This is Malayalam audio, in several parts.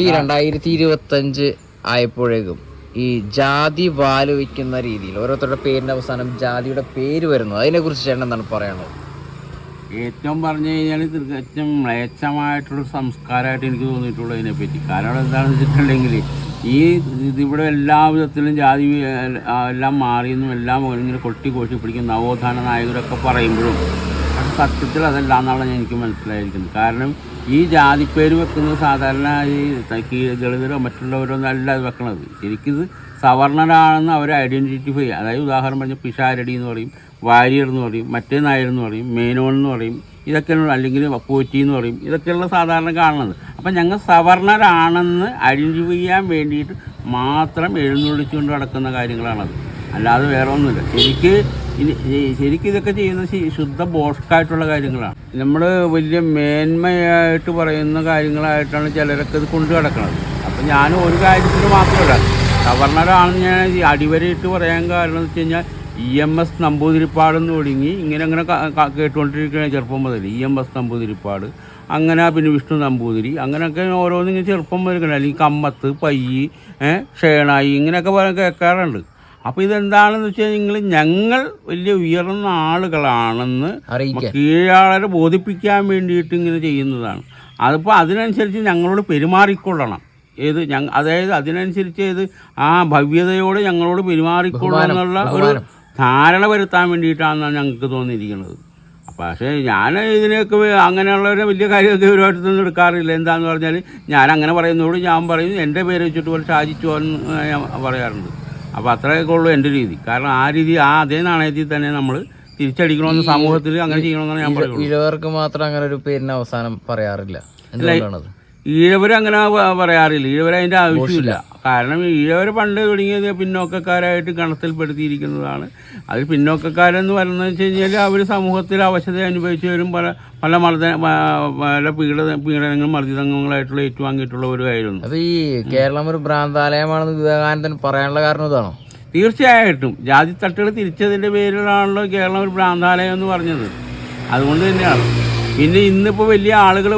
ഈ രണ്ടായിരത്തി ഇരുപത്തഞ്ച് ആയപ്പോഴേക്കും ഈ ജാതി വാൽ വയ്ക്കുന്ന രീതിയിൽ ഓരോരുത്തരുടെ പേരിന്റെ അവസാനം ജാതിയുടെ പേര് വരുന്നത്. അതിനെ കുറിച്ച് ചേട്ടൻ എന്താണ് പറയാനുള്ളത്? ഏറ്റവും പറഞ്ഞു കഴിഞ്ഞാൽ തികച്ചും മ്ലേച്ഛമായിട്ടുള്ള സംസ്കാരമായിട്ട് എനിക്ക് തോന്നിയിട്ടുള്ളൂ ഇതിനെപ്പറ്റി. കാരണം എന്താണെന്ന് വെച്ചിട്ടുണ്ടെങ്കിൽ ഈ ഇതിവിടെ എല്ലാ വിധത്തിലും ജാതി എല്ലാം മാറിയെന്നും എല്ലാം ഇങ്ങനെ കൊട്ടി കോശി പിടിക്കും നവോത്ഥാന നായകരൊക്കെ പറയുമ്പോഴും അത് സത്യത്തിൽ അതല്ല എന്നാണ് എനിക്ക് മനസ്സിലായിരിക്കുന്നത്. കാരണം ഈ ജാതിപ്പേര് വെക്കുന്നത് സാധാരണ ഈ ദളിതരോ മറ്റുള്ളവരോ ഒന്നല്ല അത് വെക്കണത്. ശരിക്കിത് സവർണരാണെന്ന് അവർ ഐഡന്റിഫൈ അതായത് ഉദാഹരണം പറഞ്ഞ പിഷാരടി എന്ന് പറയും വാര്യർ എന്ന് പറയും മറ്റേ നായർ എന്ന് പറയും മേനോൻ എന്ന് പറയും ഇതൊക്കെയാണ് അല്ലെങ്കിൽ പോറ്റി എന്ന് പറയും. ഇതൊക്കെയുള്ള സാധാരണ കാണുന്നത്. അപ്പം ഞങ്ങൾ സവർണരാണെന്ന് ഐഡന്റിഫൈ ചെയ്യാൻ വേണ്ടിയിട്ട് മാത്രം എഴുന്നള്ളിച്ചുകൊണ്ട് നടക്കുന്ന കാര്യങ്ങളാണത്. അല്ലാതെ വേറെ ഒന്നുമില്ല. ശരിക്ക് ഇനി ശരിക്കും ഇതൊക്കെ ചെയ്യുന്നത് ശുദ്ധ ബോഷ്കായിട്ടുള്ള കാര്യങ്ങളാണ്. നമ്മൾ വലിയ മേന്മയായിട്ട് പറയുന്ന കാര്യങ്ങളായിട്ടാണ് ചിലരൊക്കെ ഇത് കൊണ്ടു കിടക്കുന്നത് അപ്പം ഞാൻ ഒരു കാര്യത്തിൽ മാത്രമല്ല സവർണരാണെന്ന് ഞാൻ അടിവരയിട്ട് പറയാൻ കാരണം എന്ന് വെച്ച് കഴിഞ്ഞാൽ ഇ എം എസ് നമ്പൂതിരിപ്പാടെന്ന് തുടങ്ങി ഇങ്ങനെ അങ്ങനെ ക- ക- കേട്ടുകൊണ്ടിരിക്കുന്ന ചെറുപ്പം മുതൽ ഇ എം എസ് നമ്പൂതിരിപ്പാട് അങ്ങനെ പിന്നെ വിഷ്ണു നമ്പൂതിരി അങ്ങനെയൊക്കെ ഓരോന്നിങ്ങനെ ചെറുപ്പം മുതൽ അല്ലെങ്കിൽ കമ്മത്ത് പയ്യി ഷേണായി ഇങ്ങനെയൊക്കെ കേൾക്കാറുണ്ട്. അപ്പോൾ ഇതെന്താണെന്ന് വെച്ച് കഴിഞ്ഞാൽ ഞങ്ങൾ വലിയ ഉയർന്ന ആളുകളാണെന്ന് കീഴാളരെ ബോധിപ്പിക്കാൻ വേണ്ടിയിട്ട് ഇങ്ങനെ ചെയ്യുന്നതാണ്. അതിപ്പോൾ അതിനനുസരിച്ച് ഞങ്ങളോട് പെരുമാറിക്കൊള്ളണം. ഏത് ഞങ്ങൾ അതായത് അതിനനുസരിച്ച് ഏത് ആ ഭവ്യതയോട് ഞങ്ങളോട് പെരുമാറിക്കൊള്ളണം എന്നുള്ള ഒരു ധാരണ വരുത്താൻ വേണ്ടിയിട്ടാണെന്നാണ് ഞങ്ങൾക്ക് തോന്നിയിരിക്കുന്നത്. പക്ഷേ ഞാൻ ഇതിനെയൊക്കെ അങ്ങനെയുള്ളവരെ വലിയ കാര്യമൊക്കെ ഒരുപാടത്തൊന്നും എടുക്കാറില്ല. എന്താണെന്ന് പറഞ്ഞാൽ ഞാൻ അങ്ങനെ പറയുന്നതോട് ഞാൻ പറയും എന്റെ പേര് വെച്ചിട്ട് പോലെ ഷാജിച്ചു എന്ന് ഞാൻ പറയാറുണ്ട്. അപ്പോൾ അത്രയൊക്കെ ഉള്ളൂ എന്റെ രീതി. കാരണം ആ രീതി ആ അതേ നാണയത്തിൽ തന്നെ നമ്മൾ തിരിച്ചടിക്കണമെന്ന് സമൂഹത്തിൽ അങ്ങനെ ചെയ്യണമെന്നാണ് ഞാൻ ഇഴവർക്ക് മാത്രം അങ്ങനെ ഒരു പേരിന് അവസാനം പറയാറില്ല. ഈഴവർ അങ്ങനെ പറയാറില്ല. ഈഴവർ അതിന്റെ ആവശ്യമില്ല. കാരണം ഈഴവർ പണ്ട് തുടങ്ങിയത് പിന്നോക്കക്കാരായിട്ട് കണത്തിൽപ്പെടുത്തിയിരിക്കുന്നതാണ്. അത് പിന്നോക്കക്കാരെന്ന് പറയുന്നത് വെച്ച് കഴിഞ്ഞാൽ അവർ സമൂഹത്തിൽ അവശത അനുഭവിച്ചവരും പല പല മർദ്ദ പല പീഡ പീഡനങ്ങളും മർദ്ദിതങ്ങളായിട്ടുള്ള ഏറ്റുവാങ്ങിയിട്ടുള്ളവരുമായിരുന്നു അത് ഈ കേരളം ഒരു ഭ്രാന്താലയമാണെന്ന് വിവേകാനന്ദൻ പറയാനുള്ള കാരണം ഇതാണോ? തീർച്ചയായിട്ടും. ജാതി തട്ടുകൾ തിരിച്ചതിന്റെ പേരിലാണല്ലോ കേരളം ഒരു ഭ്രാന്താലയം എന്ന് പറഞ്ഞത്. അതുകൊണ്ട് തന്നെയാണ്. പിന്നെ ഇന്നിപ്പോൾ വലിയ ആളുകൾ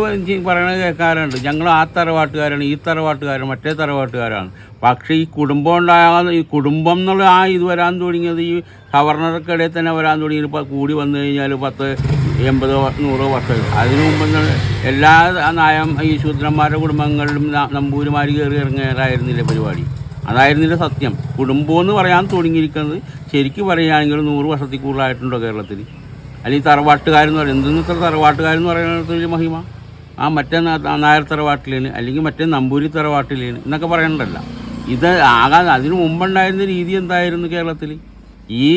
പറയണത് കേൾക്കാറുണ്ട് ഞങ്ങൾ ആ തറവാട്ടുകാരാണ് ഈ തറവാട്ടുകാരാണ് മറ്റേ തറവാട്ടുകാരാണ്. പക്ഷേ ഈ കുടുംബം ഉണ്ടാകാൻ ഈ കുടുംബം എന്നുള്ള ആ ഇത് വരാൻ തുടങ്ങിയത് ഈ ഗവർണർക്കിടയിൽ തന്നെ വരാൻ തുടങ്ങിയത് ഇപ്പോൾ കൂടി വന്നു കഴിഞ്ഞാൽ പത്ത് എൺപതോ നൂറോ വർഷം അതിനു മുമ്പ് എല്ലാ നായം ഈ ശൂദ്രന്മാരുടെ കുടുംബങ്ങളിലും നമ്പൂരിമാർ കയറി ഇറങ്ങിയതായിരുന്നില്ല പരിപാടി. അതായിരുന്നില്ല സത്യം. കുടുംബം എന്ന് പറയാൻ തുടങ്ങിയിരിക്കുന്നത് ശരിക്കും പറയുകയാണെങ്കിൽ നൂറ് വർഷത്തിൽ കൂടുതലായിട്ടുണ്ടോ കേരളത്തിൽ അല്ലെങ്കിൽ തറവാട്ടുകാരെന്ന് പറയുന്നത് എന്തെന്ന് ഇത്ര തറവാട്ടുകാരെന്ന് പറയുന്നത് വലിയ മഹിമ? ആ മറ്റേ നായർ തറവാട്ടിലേന് അല്ലെങ്കിൽ മറ്റേ നമ്പൂരി തറവാട്ടിലേന് എന്നൊക്കെ പറയണ്ടല്ല. ഇത് ആകാൻ അതിനു മുമ്പുണ്ടായിരുന്ന രീതി എന്തായിരുന്നു കേരളത്തിൽ ഈ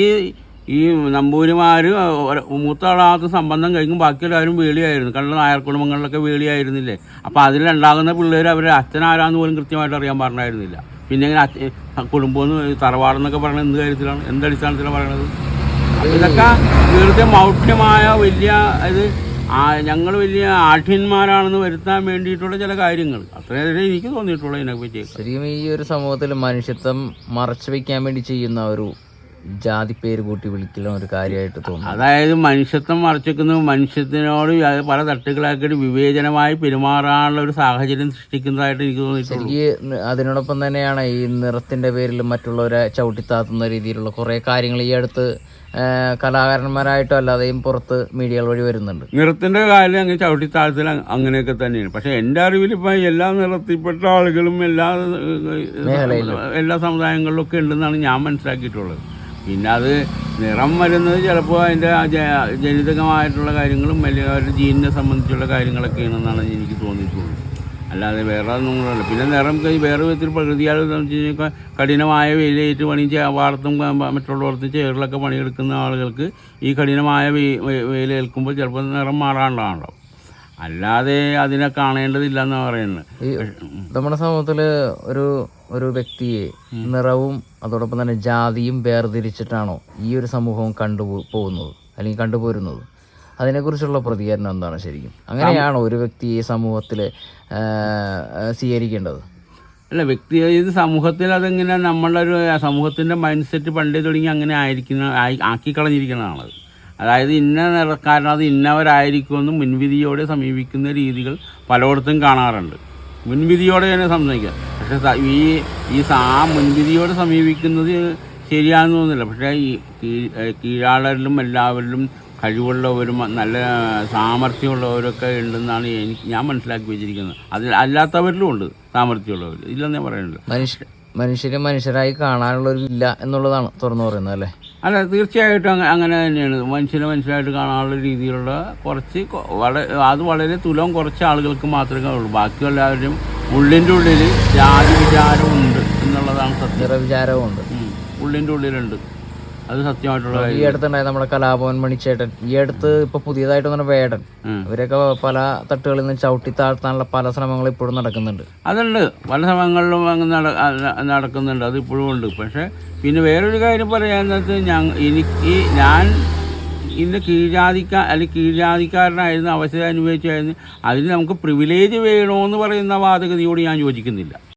ഈ നമ്പൂരിമാർ മൂത്ത ആളാകത്ത് സംബന്ധം കഴിക്കും ബാക്കിയെല്ലാവരും വേളിയായിരുന്നു. കള്ള നായർ കുടുംബങ്ങളിലൊക്കെ വേളിയായിരുന്നില്ലേ? അപ്പോൾ അതിലുണ്ടാകുന്ന പിള്ളേർ അവരുടെ അച്ഛനാരാന്ന് പോലും കൃത്യമായിട്ട് അറിയാൻ പറഞ്ഞായിരുന്നില്ല. പിന്നെ ഇങ്ങനെ കുടുംബം കുടുംബമെന്ന് തറവാടെന്നൊക്കെ പറയുന്നത് എന്ത് കാര്യത്തിലാണ്? എന്ത് അടിസ്ഥാനത്തിലാണ് പറയണത്? ഇതൊക്കെ വെറുതെ മൗഢ്യമായ വലിയ ഇത് ഞങ്ങൾ വലിയ ആഠ്യന്മാരാണെന്ന് വരുത്താൻ വേണ്ടിയിട്ടുള്ള ചില കാര്യങ്ങൾ. അത്രയേറെ എനിക്ക് തോന്നിയിട്ടുള്ളൂ ഇതിനെപ്പറ്റി. ശരിക്കും ഈ ഒരു സമൂഹത്തിൽ മനുഷ്യത്വം മറച്ചു വയ്ക്കാൻ വേണ്ടി ചെയ്യുന്ന ഒരു ജാതി പേര് കൂട്ടി വിളിക്കുന്ന ഒരു കാര്യമായിട്ട് തോന്നുന്നു. അതായത് മനുഷ്യത്വം മറച്ചിരിക്കുന്നത് മനുഷ്യത്തിനോട് പല തട്ടുകളാക്കിയിട്ട് വിവേചനമായി പെരുമാറാനുള്ള ഒരു സാഹചര്യം സൃഷ്ടിക്കുന്നതായിട്ട് എനിക്ക് തോന്നിയിട്ടുണ്ട് എനിക്ക് അതിനോടൊപ്പം തന്നെയാണ് ഈ നിറത്തിന്റെ പേരിൽ മറ്റുള്ളവരെ ചവിട്ടിത്താത്തുന്ന രീതിയിലുള്ള കുറേ കാര്യങ്ങൾ ഈ അടുത്ത് കലാകാരന്മാരായിട്ടും അല്ലാതെയും പുറത്ത് മീഡിയകൾ വഴി വരുന്നുണ്ട്. നിറത്തിന്റെ കാര്യം അങ്ങനെ ചവിട്ടി അങ്ങനെയൊക്കെ തന്നെയാണ്. പക്ഷേ എന്റെ അറിവിൽ ഇപ്പം എല്ലാ നിറത്തിൽപ്പെട്ട ആളുകളും എല്ലാ എല്ലാ സമുദായങ്ങളിലും ഒക്കെ ഉണ്ടെന്നാണ് ഞാൻ മനസ്സിലാക്കിയിട്ടുള്ളത്. പിന്നെ അത് നിറം വരുന്നത് ചിലപ്പോൾ അതിന്റെ ജനിതകമായിട്ടുള്ള കാര്യങ്ങളും അല്ലെങ്കിൽ അവരുടെ ജീനിനെ സംബന്ധിച്ചുള്ള കാര്യങ്ങളൊക്കെയാണെന്നാണ് എനിക്ക് തോന്നിയിട്ടുള്ളത്. അല്ലാതെ വേറെ ഒന്നും പിന്നെ നിറം വേറെ വിധത്തിൽ പ്രകൃതിയാൽ കഠിനമായ വെയിലേറ്റ് പണി വാർത്തും മറ്റുള്ളവർക്ക് ചേറിലൊക്കെ പണിയെടുക്കുന്ന ആളുകൾക്ക് ഈ കഠിനമായ വെയിലേൽക്കുമ്പോൾ ചിലപ്പോൾ നിറം മാറാണ്ടാണല്ലോ അല്ലാതെ അതിനെ കാണേണ്ടതില്ല എന്ന് പറയുന്നത് നമ്മുടെ സമൂഹത്തിൽ ഒരു ഒരു വ്യക്തിയെ നിറവും അതോടൊപ്പം തന്നെ ജാതിയും വേർതിരിച്ചിട്ടാണോ ഈ ഒരു സമൂഹവും കണ്ടു പോകുന്നത്? അല്ലെങ്കിൽ കണ്ടുപോരുന്നത് അതിനെക്കുറിച്ചുള്ള പ്രതികരണം എന്താണ് ശരിക്കും? അങ്ങനെയാണോ ഒരു വ്യക്തി ഈ സമൂഹത്തിൽ സ്വീകരിക്കേണ്ടത്? അല്ല വ്യക്തി ഇത് സമൂഹത്തിൽ അതെങ്ങനെ നമ്മളൊരു സമൂഹത്തിന്റെ മൈൻഡ് സെറ്റ് പണ്ടേ തുടങ്ങി അങ്ങനെ ആയിരിക്കുന്ന ആക്കി ആക്കിക്കളഞ്ഞിരിക്കുന്നതാണത്. അതായത് ഇന്ന നിറക്കാരൻ അത് ഇന്നവരായിരിക്കുമെന്ന് മുൻവിധിയോടെ സമീപിക്കുന്ന രീതികൾ പലയിടത്തും കാണാറുണ്ട്. മുൻവിധിയോടെ തന്നെ സംസാരിക്കുക പക്ഷേ ഈ ഈ ആ മുൻവിധിയോടെ സമീപിക്കുന്നത് ശരിയാണെന്ന് തോന്നുന്നില്ല. പക്ഷേ ഈ കീഴാളരിലും എല്ലാവരിലും കഴിവുള്ളവരും നല്ല സാമർഥ്യമുള്ളവരൊക്കെ ഉണ്ടെന്നാണ് എനിക്ക് ഞാൻ മനസ്സിലാക്കി വെച്ചിരിക്കുന്നത്. അതിൽ അല്ലാത്തവരിലും ഉണ്ട് സാമർഥ്യമുള്ളവർ ഇല്ലെന്നേ പറയുന്നുള്ളൂ. മനുഷ്യ മനുഷ്യരെ മനുഷ്യരായി കാണാനുള്ള ഒരു ഇല്ല എന്നുള്ളതാണ് തുറന്നു പറയുന്നത് അല്ലേ? അല്ല തീർച്ചയായിട്ടും അങ്ങ- അങ്ങനെ തന്നെയാണ്. മനുഷ്യനെ മനുഷ്യനായിട്ട് കാണാനുള്ള രീതിയിലുള്ള കുറച്ച് വളരെ അത് വളരെ തുലം കുറച്ച് ആളുകൾക്ക് മാത്രമേ ഉള്ളൂ. ബാക്കിയെല്ലാവരും ഉള്ളിന്റെ ഉള്ളിൽ ജാതി വിചാരമുണ്ട് എന്നുള്ളതാണ് സത്യം. വിചാരവും ഉണ്ട് ഉള്ളിന്റെ ഉള്ളിലുണ്ട്. അത് സത്യമായിട്ടുള്ള ഈ അടുത്തുണ്ടായ നമ്മുടെ കലാഭവൻ മണിച്ചേട്ടൻ ഈ അടുത്ത് ഇപ്പൊ പുതിയതായിട്ട് വന്ന വേടൻ. ഇവരൊക്കെ പല തട്ടുകളിൽ നിന്ന് ചവിട്ടി താഴ്ത്താനുള്ള പല ശ്രമങ്ങളും ഇപ്പോഴും നടക്കുന്നുണ്ട്. അതുണ്ട്. പല ശ്രമങ്ങളിലും അങ്ങ് നടക്കുന്നുണ്ട്. അത് ഇപ്പോഴും ഉണ്ട്. പക്ഷെ പിന്നെ വേറൊരു കാര്യം പറയാന്നത് ഞാൻ എനിക്ക് ഞാൻ ഇന്ന് കീഴ്ജാതിക്കാർ അല്ലെങ്കിൽ കീഴ്ജാതിക്കാരനായിരുന്നു അവസരം അനുഭവിച്ചായിരുന്നു. അതിന് നമുക്ക് പ്രിവിലേജ് വേണമെന്ന് പറയുന്ന വാദഗതിയോട് ഞാൻ യോജിക്കുന്നില്ല.